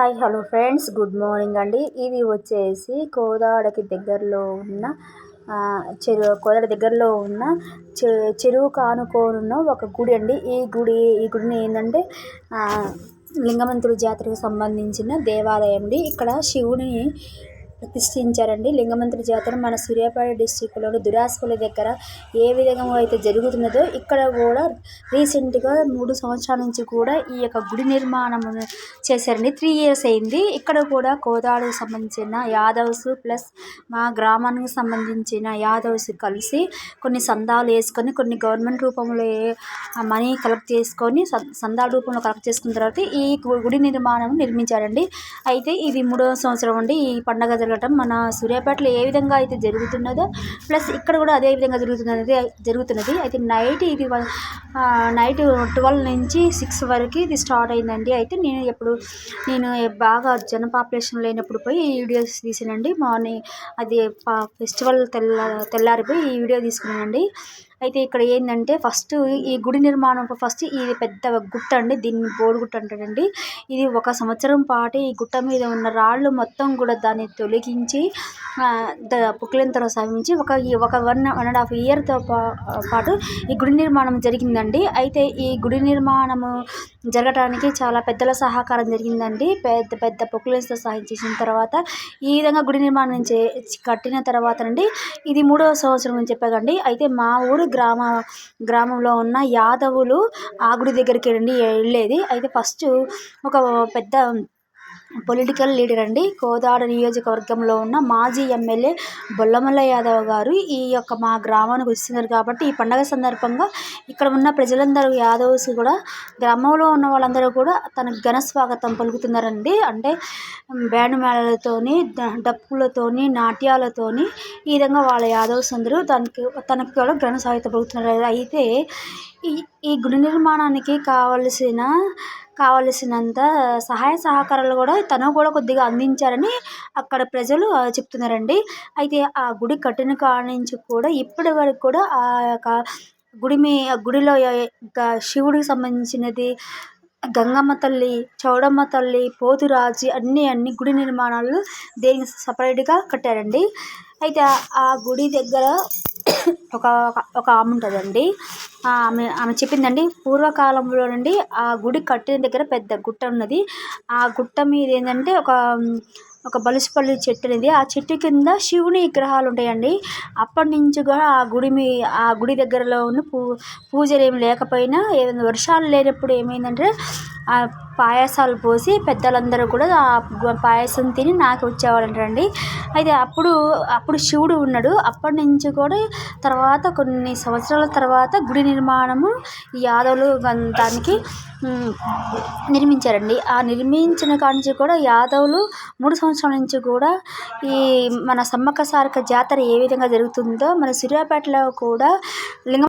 Hi hello friends. Good morning అండి. ఇది వచ్చేసి కోదాడకి దగ్గరలో ఉన్న చెరువు కోదాడ దగ్గరలో ఉన్న చె చెరువు కానుకోనున్న ఒక గుడి అండి. ఈ గుడి ఈ గుడిని ఏంటంటే లింగమంతుడి జాతరకు సంబంధించిన దేవాలయం అండి. ఇక్కడ శివుని ప్రతిష్ఠించారండి. లింగమంతుడి జాతర మన సూర్యాపేట డిస్టిక్లోని దురాసుల దగ్గర ఏ విధంగా అయితే జరుగుతున్నదో ఇక్కడ కూడా రీసెంట్గా మూడు సంవత్సరాల నుంచి కూడా ఈ యొక్క గుడి నిర్మాణం చేశారండి. త్రీ ఇయర్స్ అయింది. ఇక్కడ కూడా కోదాడకు సంబంధించిన యాదవ్స్ ప్లస్ మా గ్రామానికి సంబంధించిన యాదవ్స్ కలిసి కొన్ని సందాలు వేసుకొని కొన్ని గవర్నమెంట్ రూపంలో మనీ కలెక్ట్ చేసుకొని సందాల రూపంలో కలెక్ట్ చేసుకున్న తర్వాత ఈ గుడి నిర్మాణం నిర్మించారండి. అయితే ఇది మూడవ సంవత్సరం అండి. ఈ పండగ జరగటం మన సూర్యాపేటలో ఏ విధంగా అయితే జరుగుతున్నదో ప్లస్ ఇక్కడ కూడా అదే విధంగా జరుగుతున్నది జరుగుతున్నది. అయితే నైట్ ఇది నైట్ ట్వెల్వ్ నుంచి సిక్స్ వరకు ఇది స్టార్ట్ అయిందండి. అయితే నేను ఎప్పుడు నేను బాగా జన పాపులేషన్ లేనప్పుడు పోయి ఈ వీడియోస్ తీసానండి. మార్నింగ్ అది ఫెస్టివల్ తెల్ల తెల్లారిపోయి ఈ వీడియో తీసుకున్నానండి. అయితే ఇక్కడ ఏంటంటే ఫస్ట్ ఈ గుడి నిర్మాణం ఫస్ట్ ఇది పెద్ద గుట్ట అండి దీన్ని బోడిగుట్ట అంటారండి. ఇది ఒక సంవత్సరం పాటు ఈ గుట్ట మీద ఉన్న రాళ్ళు మొత్తం కూడా దాన్ని తొలగించి పుక్కిలింతలు సాగించి ఒక ఒక వన్ వన్ అండ్ హాఫ్ ఇయర్తో పాటు ఈ గుడి నిర్మాణం జరిగిందండి. అయితే ఈ గుడి నిర్మాణము జరగటానికి చాలా పెద్దల సహకారం జరిగిందండి. పెద్ద పెద్ద పొక్కులతో సహాయం చేసిన తర్వాత ఈ విధంగా గుడి నిర్మాణం చే కట్టిన తర్వాత అండి ఇది మూడవ సంవత్సరం అని చెప్పాకండి అయితే మా ఊరు గ్రామ గ్రామంలో ఉన్న యాదవులు ఆ గుడి దగ్గరికి వెళ్ళి వెళ్ళేది. అయితే ఫస్ట్ ఒక పెద్ద పొలిటికల్ లీడర్ అండి. కోదాడ నియోజకవర్గంలో ఉన్న మాజీ ఎమ్మెల్యే బొల్లమల్ల యాదవ్ గారు ఈ యొక్క మా గ్రామానికి వస్తున్నారు కాబట్టి ఈ పండగ సందర్భంగా ఇక్కడ ఉన్న ప్రజలందరూ యాదవ్స్ కూడా గ్రామంలో ఉన్న వాళ్ళందరూ కూడా తనకు ఘన స్వాగతం పలుకుతున్నారండి. అంటే బ్యాండ్ మేళలతోని డప్పులతోని నాట్యాలతోని ఈ విధంగా వాళ్ళ యాదవ్స్ అందరూ దానికి తనకు కూడా ఘన స్వాగతం పలుకుతున్నారు. అయితే ఈ ఈ గుడి నిర్మాణానికి కావలసిన కావలసినంత సహాయ సహకారాలు కూడా తను కూడా కొద్దిగా అందించారని అక్కడ ప్రజలు చెప్తున్నారండి. అయితే ఆ గుడి కట్టిన కాడ నుంచి కూడా ఇప్పటి వరకు కూడా ఆ యొక్క గుడి మీ గుడిలో శివుడికి సంబంధించినది గంగమ్మ తల్లి చౌడమ్మ తల్లి పోతురాజు అన్నీ అన్ని గుడి నిర్మాణాలు దేనికి సపరేట్గా కట్టారండి. అయితే ఆ గుడి దగ్గర ఒక ఒక ఆమె ఉంటుందండి ఆమె ఆమె చెప్పిందండి పూర్వకాలంలో నుండి ఆ గుడి కట్టిన దగ్గర పెద్ద గుట్ట ఉన్నది. ఆ గుట్ట మీద ఏంటంటే ఒక ఒక బలుసుపల్లి చెట్టు అనేది ఆ చెట్టు కింద శివుని విగ్రహాలు ఉంటాయండి. అప్పటి నుంచి కూడా ఆ గుడి మీ ఆ గుడి దగ్గరలో ఉన్న పూ పూజలు ఏమి లేకపోయినా ఏదైనా వర్షాలు లేనప్పుడు ఏమైందంటే ఆ పాయసాలు పోసి పెద్దలందరూ కూడా ఆ పాయసం తిని నాకు వచ్చేవాళ్ళంటండి. అయితే అప్పుడు అప్పుడు శివుడు ఉన్నాడు. అప్పటి నుంచి కూడా తర్వాత కొన్ని సంవత్సరాల తర్వాత గుడి నిర్మాణము యాదవులు దానికి నిర్మించారండి. ఆ నిర్మించిన కాడ నుంచి కూడా యాదవులు మూడు సంవత్సరాల నుంచి కూడా ఈ మన సమ్మక్క సారక్క జాతర ఏ విధంగా జరుగుతుందో మన సూర్యాపేటలో కూడా లింగ